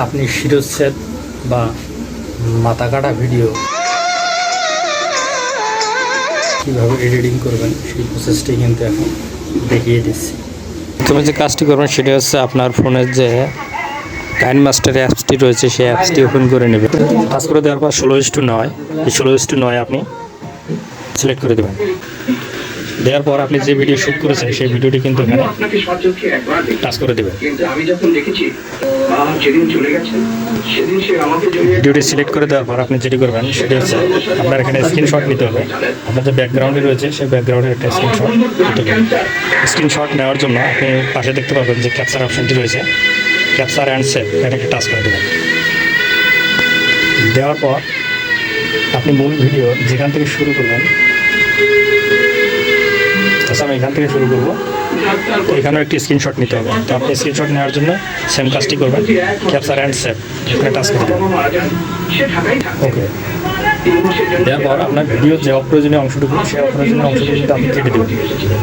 আপনি শিরোচ্ছেদ বা মাথা কাটা ভিডিও কীভাবে এডিটিং করবেন, সেই প্রসেসটি কিন্তু এখন দেখিয়ে দিচ্ছি। তুমি যে কাজটি করবেন, সেটা হচ্ছে আপনার ফোনের যে কাইন মাস্টার অ্যাপসটি রয়েছে, সেই অ্যাপসটি ওপেন করে নেবে। কাজ করে দেওয়ার পর ষোলো ইস টু নয়, এই ষোলো ইস টু নয় আপনি সিলেক্ট করে দেবেন। দেওয়ার পর আপনি যে ভিডিও শ্যুট করেছেন সেই ভিডিওটি কিন্তু এখানে আপনাকে সচক্ষে একবার টাচ করে দেবেন। ভিডিওটি সিলেক্ট করে দেওয়ার পর আপনি যেটি করবেন সেটি হচ্ছে আপনার এখানে স্ক্রিনশট নিতে হবে। আপনার যে ব্যাকগ্রাউন্ডে রয়েছে সেই ব্যাকগ্রাউন্ডের একটা স্ক্রিনশট নিতে হবে। স্ক্রিনশট নেওয়ার জন্য আপনি পাশে দেখতে পাবেন যে ক্যাপচার অপশনটি রয়েছে। ক্যাপচার অ্যান্ড সেভ এটাকে টাচ করে দেবেন। দেওয়ার পর আপনি মূল ভিডিও যেখান থেকে শুরু করবেন আচ্ছা আমি এখান থেকে শুরু করব। এখানেও একটি স্ক্রিনশট নিতে হবে। তো আপনি স্ক্রিনশট নেওয়ার জন্য সেম কাজটি করবেন। ক্যাপচার অ্যান্ড সেভ এখানে টাচ করবেন ওকে দেওয়ার পর আপনার ভিডিও যে অপ্রয়োজনীয় অংশটুকু সেই অপ্রয়োজনীয় অংশটুকু কিন্তু আপনি কেটে দেবেন।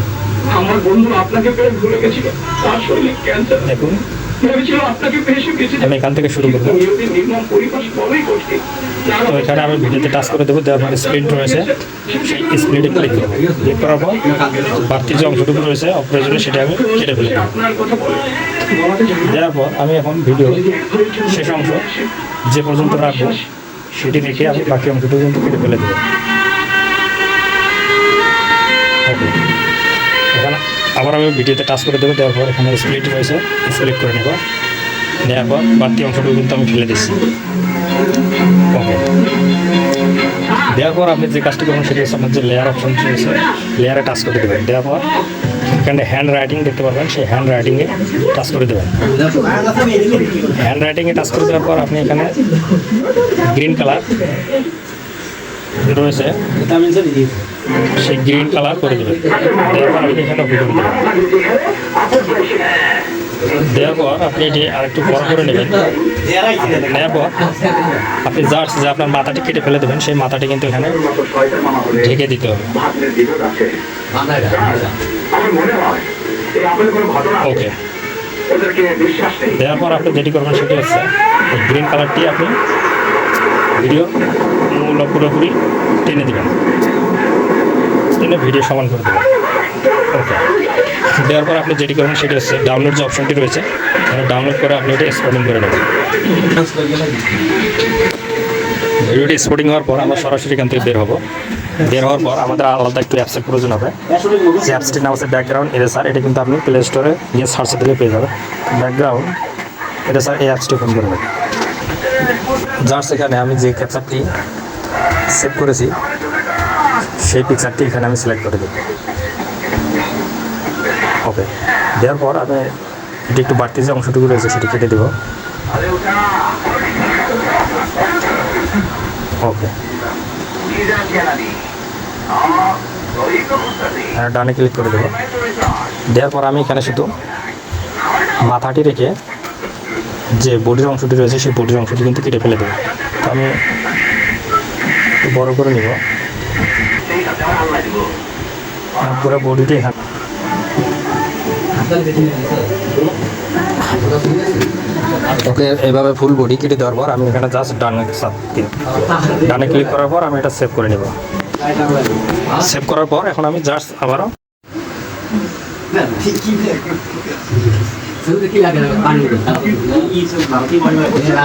আমার বন্ধু আপনাকে ভুলে গেছিল। তার শরীরে ক্যান্সার দেখুন। আমি এখান থেকে শুরু করব। তো এখানে আমি ভিডিওতে টাচ করে দেবো দেওয়ার পর স্প্লিট রয়েছে। স্প্লিটে ক্লিক করব। ক্লিক করার পর বাড়তি যে অংশটুকু রয়েছে অপ্রয়োজনীয় সেটা আমি কেটে জানি দেওয়ার পর আমি এখন ভিডিও শেষ অংশ যে পর্যন্ত রাখব সেটি রেখে আমি বাকি অংশটুকু কিন্তু কেটে ফেলে দেবো। আবার আমি ভিডিওতে টাচ করে দেবো, দেওয়ার পর এখানে স্প্লিট রয়েছে সিলেক্ট করে নেব। নেওয়ার পর বাড়তি অংশটুকু কিন্তু আমি ফেলে দিচ্ছি। ওকে দেওয়ার পর আপনি যে কাজটি করবেন সেটি হচ্ছে আপনার যে লেয়ার অপশন রয়েছে লেয়ারে টাচ করে দেবেন। দেওয়ার পর এখানে হ্যান্ড রাইটিং দেখতে পারবেন, সেই হ্যান্ড রাইটিংয়ে টাচ করে দেবেন। হ্যান্ড রাইটিংয়ে টাচ করে দেওয়ার পর আপনি এখানে গ্রিন কালার রয়েছে সেই গ্রিন কালার করে দেবেন দেওয়ার পর আপনি এখানে ওকে করে দেবেন দেওয়ার পর আপনি এটি আরেকটু বড় করে নেবেন। নেওয়ার পর আপনি জাস্ট যে আপনার মাথাটি কেটে ফেলে দেবেন, সেই মাথাটি কিন্তু এখানে ঢেকে দিতে হবে। ওকে। দেওয়ার পর আপনি যেটি করবেন সেটি হচ্ছে গ্রিন কালারটি আপনি ভিডিও পুরোপুরি টেনে দেবেন। টেনে ভিডিও সমান করে দেবেন। ওকে দেওয়ার পর আপনি যেটি করবেন সেটি হচ্ছে ডাউনলোড যে অপশনটি রয়েছে ডাউনলোড করে আপনি ওটা এক্সপোর্টিং করে নেবেন। ভিডিওটি এক্সপোর্টিং হওয়ার পর আমরা সরাসরি এখান থেকে বের হব। বের হওয়ার পর আমাদের আলাদা একটু অ্যাপসের প্রয়োজন হবে। যে অ্যাপসটির নাম হচ্ছে ব্যাকগ্রাউন্ড এরেসার এটা কিন্তু আপনি প্লে স্টোরে গিয়ে সার্চে দিলে পেয়ে যাবেন। ব্যাকগ্রাউন্ড এরেসার এই অ্যাপসটি ওপেন করবেন যার সেখানে আমি যে ক্যাপচারটি সেভ করেছি সেই পিকচারটি এখানে আমি সিলেক্ট করে দেব। ওকে দেওয়ার পর আমি এটি একটু বাড়তি যে অংশটুকু রয়েছে সেটি কেটে দেবো। ওকে হ্যাঁ ডানে ক্লিক করে দেবো। দেওয়ার পর আমি এখানে শুধু মাথাটি রেখে যে বডির অংশটি রয়েছে সেই বডির অংশটি কিন্তু কেটে ফেলে দেবো। তো আমি বড় করে নিব। পুরো বডিটি এখানে ওকে এইভাবে ফুল বডি কেটে দেওয়ার পর আমি এখানে জাস্ট ডানে দিই। ডানে ক্লিক করার পর আমি এটা সেভ করে নেব। সেভ করার পর এখন আমি জাস্ট আবারও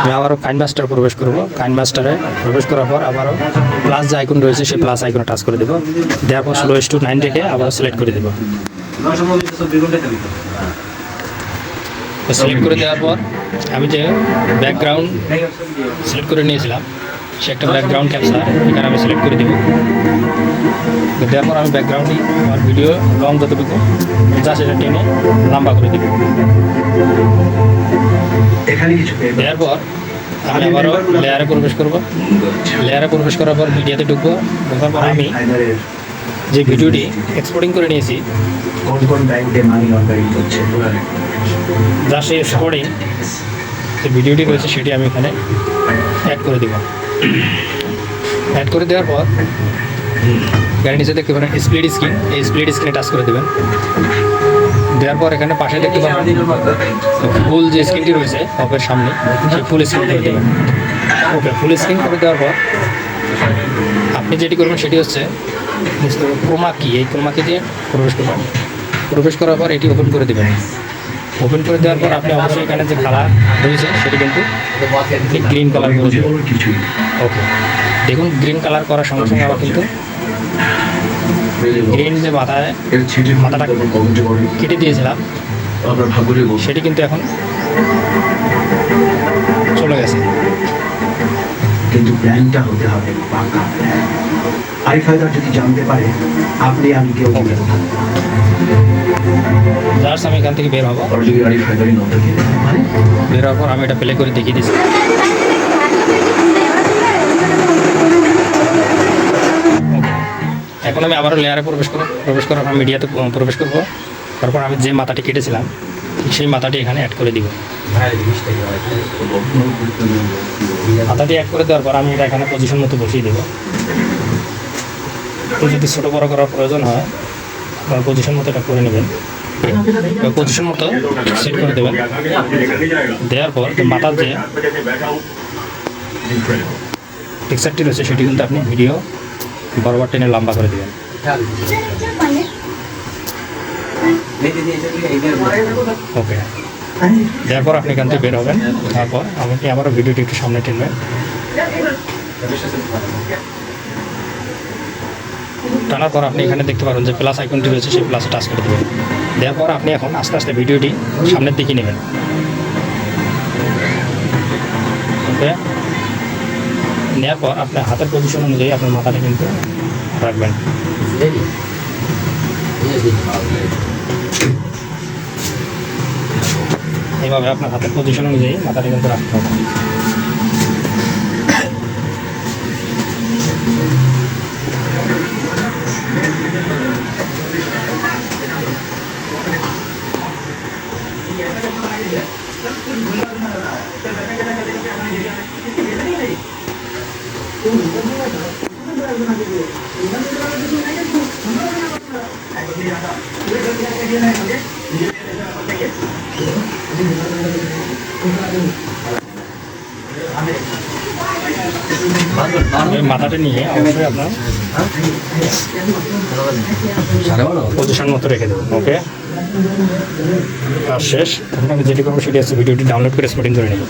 আমি আবারও কাইন মাস্টার প্রবেশ করব। কাইন মাস্টারে প্রবেশ করার পর আবারও প্লাস যে আইকন রয়েছে, সেই প্লাস আইকনে টাচ করে দেবো। দেওয়ার পর স্লো টু নাইন রেখে আবার সিলেক্ট করে দেবো। সিলেক্ট করে দেওয়ার পর আমি যে ব্যাকগ্রাউন্ড সিলেক্ট করে নিয়েছিলাম সে একটা ব্যাকগ্রাউন্ড ক্যাপচার এখানে আমি সিলেক্ট করে দিব। দেওয়ার পর আমি ব্যাকগ্রাউন্ডে আমার ভিডিও লং যতটুকু যা সেটা টেনে লম্বা করে দিব। দেওয়ার পর আমি আবারও লেয়ারে প্রবেশ করব। লেয়ারে প্রবেশ করার পর মিডিয়াতে ঢুকবো। ঢোকার পর আমি যে ভিডিওটি এক্সপোর্টিং করে নিয়েছি কোন কোন ব্যাংকে মানি লন্ডারিং করছে যা সেই এক্সপোর্টিং যে ভিডিওটি রয়েছে সেটি আমি এখানে অ্যাড করে দেব। অ্যাড করে দেওয়ার পর গাড়ি নিচে দেখতে পারেন স্প্লিট স্ক্রিন এই স্প্লিট স্ক্রিনে টাচ করে দেবেন। দেওয়ার পর এখানে পাশে দেখতে পাবেন ফুল যে স্ক্রিনটি রয়েছে টপের সামনে, সেই ফুল স্ক্রিন করে দেবেন। ওকে ফুল স্ক্রিন করে দেওয়ার পর আপনি যেটি করবেন, সেটি হচ্ছে ক্রোমা কি এই ক্রোমা কি দিয়ে প্রবেশ করবেন। প্রবেশ করার পর এটি ওপেন করে দেবেন। ওপেন করে দেওয়ার পর আপনি অবশ্যই এখানে যে কালার রয়েছে, সেটি কিন্তু গ্রিন কালার করে ওকে দেখুন গ্রিন কালার করার সঙ্গে সঙ্গে আবার কিন্তু গ্রিন যে মাথায়, মাথাটা কেটে দিয়েছিলাম, সেটি কিন্তু এখন চলে গেছে। কিন্তু প্ল্যানটা হতে হবে পাকা আরিফ হায়দার যদি জানতে পারে আপনি আমি কেউ. জাস্ট আমি এখান থেকে বের হব। যদি আরিফ হায়দারি না মানে? বের হওয়ার পর আমি এটা প্লে করে দেখিয়ে দিচ্ছি। এখন আমি আবারও লেয়ারে প্রবেশ করব। প্রবেশ করার পর মিডিয়াতে প্রবেশ করব। তারপর আমি যে মাথাটি কেটেছিলাম সেই মাথাটি এখানে অ্যাড করে দিব। মাথাটি অ্যাড করে দেওয়ার পর আমি এটা এখানে পজিশন মতো বসিয়ে দেবো। তো যদি ছোটো বড়ো করার প্রয়োজন হয় আপনার পজিশন মতো এটা করে নেবেন। পজিশন মতো সেট করে দেবেন। দেওয়ার পর মাথার যে টেক্সারটি রয়েছে সেটি কিন্তু আপনি ভিডিও বরাবর টেনে লম্বা করে দেবেন। ওকে দেওয়ার পর আপনি এখান থেকে বের হবেন। তারপর আমাকে আবারও ভিডিওটি একটু সামনে টেনবেন। টানার পর আপনি এখানে দেখতে পারেন যে প্লাস আইকনটি রয়েছে, সেই প্লাসে টাচ করে দেবেন। দেওয়ার পর আপনি এখন আস্তে আস্তে ভিডিওটি সামনের দিকে নেবেন। ওকে? নেওয়ার পর আপনার হাতের পজিশন অনুযায়ী আপনার মাথাটা কিন্তু রাখবেন। এইভাবে আপনার হাতের পজিশন অনুযায়ী মাথাটা কিন্তু রাখতে হবে। মাথাটা নিয়ে অবশ্যই আপনার পজিশন মতো রেখে দেবেন ওকে আর শেষ তখন আমি যেটি করব সেটি হচ্ছে ভিডিওটি ডাউনলোড করে স্পোর্টিং করে নেব।